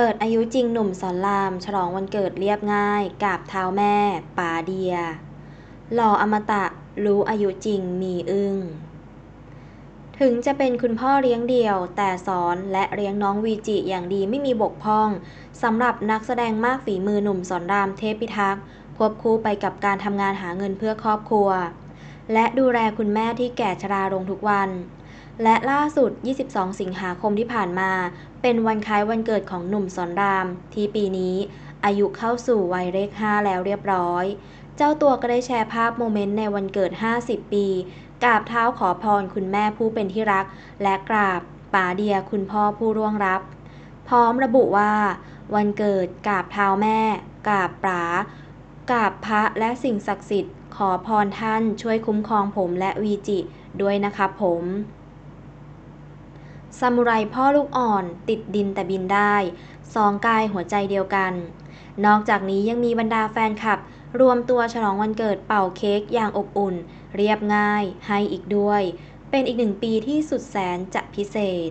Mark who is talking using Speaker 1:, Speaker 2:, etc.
Speaker 1: เปิดอายุจริงหนุ่มสอนราม ฉลองวันเกิดเรียบง่ายกราบเท้าแม่ป๋าเดีย หล่ออมตะรู้อายุจริงมีอึ้งถึงจะเป็นคุณพ่อเลี้ยงเดี่ยว แต่สอนและเลี้ยงน้องวีจิอย่างดีไม่มีบกพร่องสำหรับนักแสดงมากฝีมือหนุ่มสอนรามเทพพิทักษ์ควบคู่ไปกับการทำงานหาเงินเพื่อครอบครัว และดูแลคุณแม่ที่แก่ชราลงทุกวัน และล่าสุด 22 สิงหาคมที่ผ่านมา เป็นวันคล้ายวันเกิดของหนุ่มสอนราม ที่ปีนี้ อายุเข้าสู่วัยเลข 5 แล้วเรียบร้อย เจ้าตัวก็ได้แชร์ภาพโมเมนต์ในวันเกิด 50 ปีกราบเท้าขอพรคุณแม่ผู้เป็นที่รัก และกราบป๋าเดียคุณพ่อผู้ร่วงรับ พร้อมระบุว่า วันเกิดกราบเท้าแม่ กราบป๋ากราบพระและสิ่งศักดิ์สิทธิ์ ขอพรท่านช่วยคุ้มครองผมและวีจิ ด้วยนะครับผม ซามูไรพ่อลูกอ่อน ติดดินแต่บินได้ สองกายหัวใจเดียวกัน นอกจากนี้ยังมีบรรดาแฟนคลับ รวมตัวฉลองวันเกิดเป่าเค้กอย่างอบอุ่น เรียบง่าย ให้อีกด้วย เป็นอีกหนึ่งปีที่สุดแสนจะพิเศษ